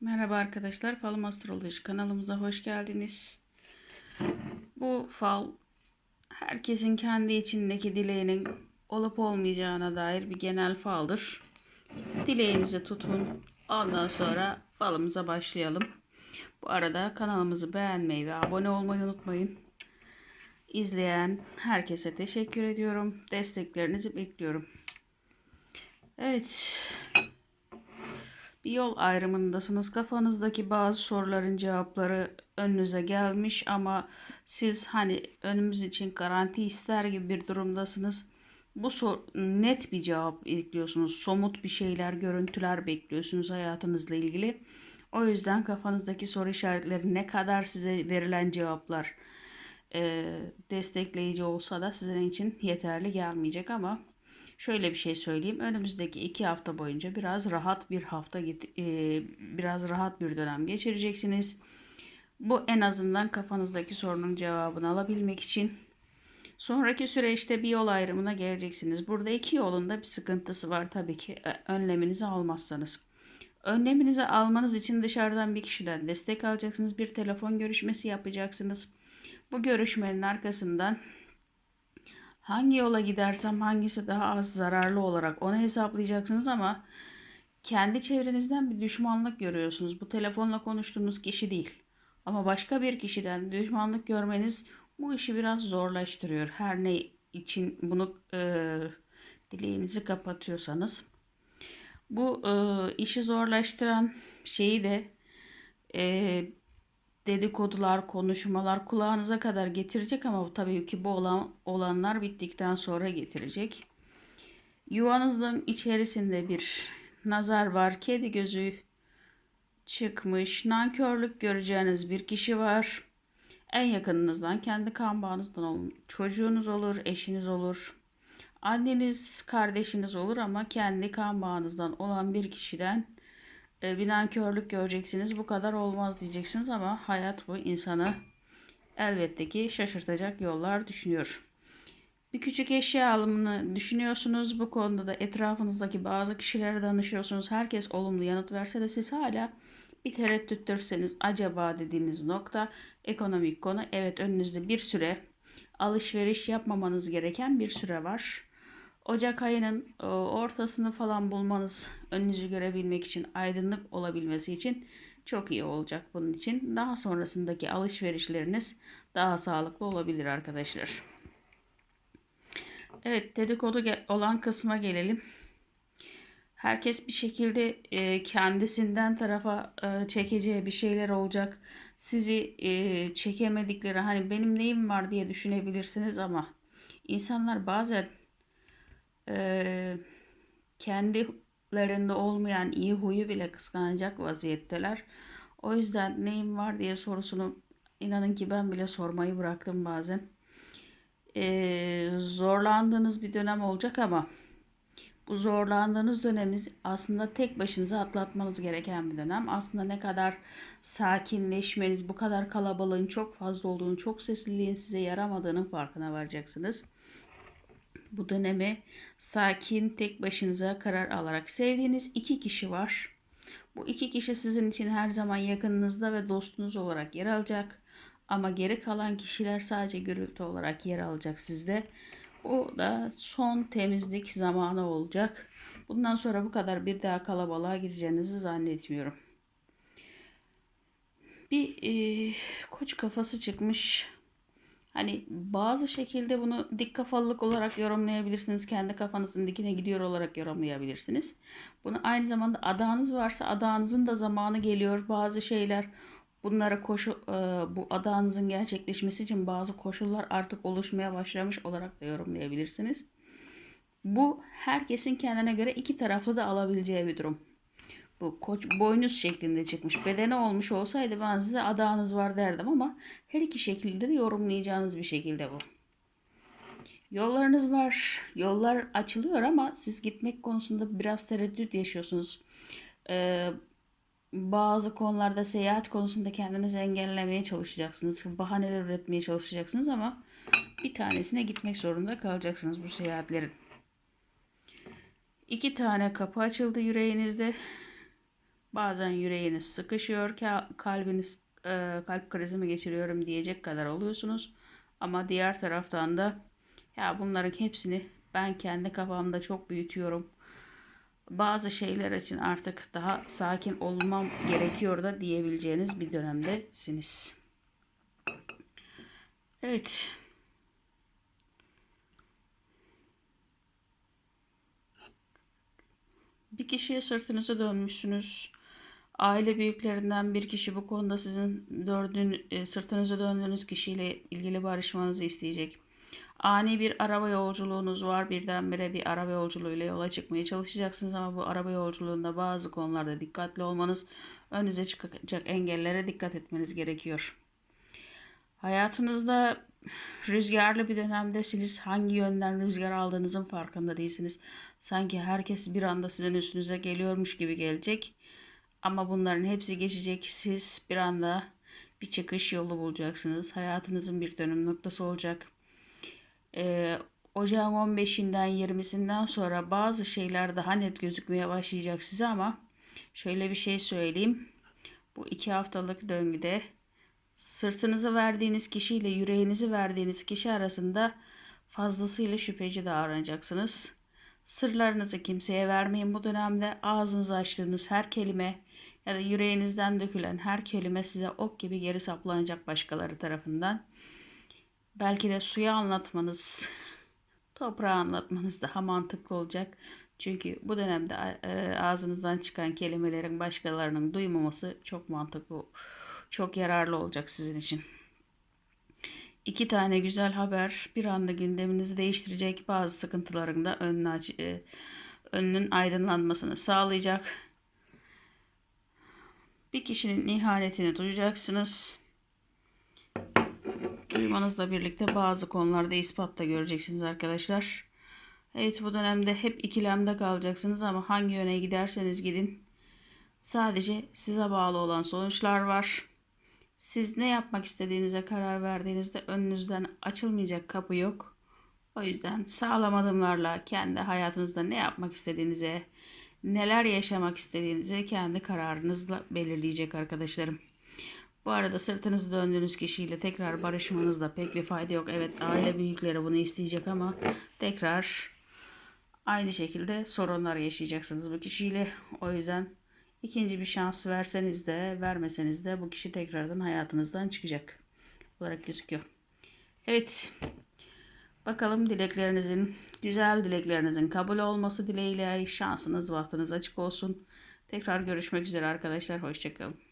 Merhaba arkadaşlar, Falım Astroloji kanalımıza hoş geldiniz. Bu fal herkesin kendi içindeki dileğinin olup olmayacağına dair bir genel faldır. Dileğinizi tutun. Ondan sonra falımıza başlayalım. Bu arada kanalımızı beğenmeyi ve abone olmayı unutmayın. İzleyen herkese teşekkür ediyorum. Desteklerinizi bekliyorum. Evet, yol ayrımındasınız. Kafanızdaki bazı soruların cevapları önünüze gelmiş ama siz hani önümüz için garanti ister gibi bir durumdasınız. Bu sor- net bir cevap bekliyorsunuz. Somut bir şeyler, görüntüler bekliyorsunuz hayatınızla ilgili. O yüzden kafanızdaki soru işaretleri ne kadar size verilen cevaplar e, destekleyici olsa da sizin için yeterli gelmeyecek ama Şöyle bir şey söyleyeyim. Önümüzdeki iki hafta boyunca biraz rahat bir hafta e, biraz rahat bir dönem geçireceksiniz. Bu en azından kafanızdaki sorunun cevabını alabilmek için. Sonraki süreçte bir yol ayrımına geleceksiniz. Burada iki yolun da bir sıkıntısı var tabii ki e, önleminizi almazsanız. Önleminizi almanız için dışarıdan bir kişiden destek alacaksınız. Bir telefon görüşmesi yapacaksınız. Bu görüşmenin arkasından hangi yola gidersem hangisi daha az zararlı olarak onu hesaplayacaksınız ama kendi çevrenizden bir düşmanlık görüyorsunuz. Bu telefonla konuştuğunuz kişi değil. Ama başka bir kişiden düşmanlık görmeniz bu işi biraz zorlaştırıyor. Her ne için bunu e, dileğinizi kapatıyorsanız. Bu e, işi zorlaştıran şeyi de e, dedikodular, konuşmalar kulağınıza kadar getirecek ama tabii ki bu olan, olanlar bittikten sonra getirecek. Yuvanızın içerisinde bir nazar var, kedi gözü çıkmış, nankörlük göreceğiniz bir kişi var. En yakınınızdan, kendi kan bağınızdan olun. Çocuğunuz olur, eşiniz olur. Anneniz, kardeşiniz olur ama kendi kan bağınızdan olan bir kişiden e, bir nankörlük göreceksiniz. Bu kadar olmaz diyeceksiniz ama hayat bu insanı elbette ki şaşırtacak yollar düşünüyor. Bir küçük eşya alımını düşünüyorsunuz. Bu konuda da etrafınızdaki bazı kişilere danışıyorsunuz. Herkes olumlu yanıt verse de siz hala bir tereddüttürseniz acaba dediğiniz nokta ekonomik konu. Evet önünüzde bir süre alışveriş yapmamanız gereken bir süre var. Ocak ayının e, ortasını falan bulmanız önünüzü görebilmek için, aydınlık olabilmesi için çok iyi olacak bunun için. Daha sonrasındaki alışverişleriniz daha sağlıklı olabilir arkadaşlar. Evet dedikodu olan kısma gelelim. Herkes bir şekilde e, kendisinden tarafa e, çekeceği bir şeyler olacak. Sizi e, çekemedikleri hani benim neyim var diye düşünebilirsiniz ama insanlar bazen e, kendilerinde olmayan iyi huyu bile kıskanacak vaziyetteler. O yüzden neyim var diye sorusunu inanın ki ben bile sormayı bıraktım bazen. E, zorlandığınız bir dönem olacak ama bu zorlandığınız dönemiz aslında tek başınıza atlatmanız gereken bir dönem. Aslında ne kadar sakinleşmeniz, bu kadar kalabalığın çok fazla olduğunu, çok sesliliğin size yaramadığının farkına varacaksınız bu dönemi sakin tek başınıza karar alarak sevdiğiniz iki kişi var. Bu iki kişi sizin için her zaman yakınınızda ve dostunuz olarak yer alacak. Ama geri kalan kişiler sadece gürültü olarak yer alacak sizde. Bu da son temizlik zamanı olacak. Bundan sonra bu kadar bir daha kalabalığa gireceğinizi zannetmiyorum. Bir e, koç kafası çıkmış Hani bazı şekilde bunu dik kafalılık olarak yorumlayabilirsiniz. Kendi kafanızın dikine gidiyor olarak yorumlayabilirsiniz. Bunu aynı zamanda adağınız varsa adağınızın da zamanı geliyor. Bazı şeyler bunlara koşu e, bu adağınızın gerçekleşmesi için bazı koşullar artık oluşmaya başlamış olarak da yorumlayabilirsiniz. Bu herkesin kendine göre iki taraflı da alabileceği bir durum bu koç boynuz şeklinde çıkmış. Bedene olmuş olsaydı ben size adağınız var derdim ama her iki şekilde de yorumlayacağınız bir şekilde bu. Yollarınız var. Yollar açılıyor ama siz gitmek konusunda biraz tereddüt yaşıyorsunuz. Ee, bazı konularda seyahat konusunda kendinizi engellemeye çalışacaksınız. Bahaneler üretmeye çalışacaksınız ama bir tanesine gitmek zorunda kalacaksınız bu seyahatlerin. İki tane kapı açıldı yüreğinizde. Bazen yüreğiniz sıkışıyor, ka- kalbiniz e, kalp krizi mi geçiriyorum diyecek kadar oluyorsunuz. Ama diğer taraftan da ya bunların hepsini ben kendi kafamda çok büyütüyorum. Bazı şeyler için artık daha sakin olmam gerekiyor da diyebileceğiniz bir dönemdesiniz. Evet. Bir kişiye sırtınızı dönmüşsünüz. Aile büyüklerinden bir kişi bu konuda sizin dördün, e, sırtınızı döndüğünüz kişiyle ilgili barışmanızı isteyecek. Ani bir araba yolculuğunuz var. Birdenbire bir araba yolculuğuyla yola çıkmaya çalışacaksınız ama bu araba yolculuğunda bazı konularda dikkatli olmanız, önünüze çıkacak engellere dikkat etmeniz gerekiyor. Hayatınızda rüzgarlı bir dönemdesiniz. Hangi yönden rüzgar aldığınızın farkında değilsiniz. Sanki herkes bir anda sizin üstünüze geliyormuş gibi gelecek. Ama bunların hepsi geçecek. Siz bir anda bir çıkış yolu bulacaksınız. Hayatınızın bir dönüm noktası olacak. Ee, ocağın 15'inden 20'sinden sonra bazı şeyler daha net gözükmeye başlayacak size ama şöyle bir şey söyleyeyim. Bu iki haftalık döngüde sırtınızı verdiğiniz kişiyle yüreğinizi verdiğiniz kişi arasında fazlasıyla şüpheci davranacaksınız. Sırlarınızı kimseye vermeyin bu dönemde. Ağzınızı açtığınız her kelime ya da yüreğinizden dökülen her kelime size ok gibi geri saplanacak başkaları tarafından. Belki de suya anlatmanız, toprağa anlatmanız daha mantıklı olacak. Çünkü bu dönemde e, ağzınızdan çıkan kelimelerin başkalarının duymaması çok mantıklı, çok yararlı olacak sizin için. İki tane güzel haber bir anda gündeminizi değiştirecek bazı sıkıntıların da e, önünün aydınlanmasını sağlayacak. Bir kişinin ihanetini duyacaksınız. Duymanızla birlikte bazı konularda ispat da göreceksiniz arkadaşlar. Evet bu dönemde hep ikilemde kalacaksınız ama hangi yöne giderseniz gidin. Sadece size bağlı olan sonuçlar var. Siz ne yapmak istediğinize karar verdiğinizde önünüzden açılmayacak kapı yok. O yüzden sağlam adımlarla kendi hayatınızda ne yapmak istediğinize, neler yaşamak istediğinizi kendi kararınızla belirleyecek arkadaşlarım. Bu arada sırtınızı döndüğünüz kişiyle tekrar barışmanızda pek bir fayda yok. Evet aile büyükleri bunu isteyecek ama tekrar aynı şekilde sorunlar yaşayacaksınız bu kişiyle. O yüzden ikinci bir şans verseniz de vermeseniz de bu kişi tekrardan hayatınızdan çıkacak olarak gözüküyor. Evet. Bakalım dileklerinizin, güzel dileklerinizin kabul olması dileğiyle şansınız, vaktiniz açık olsun. Tekrar görüşmek üzere arkadaşlar. Hoşçakalın.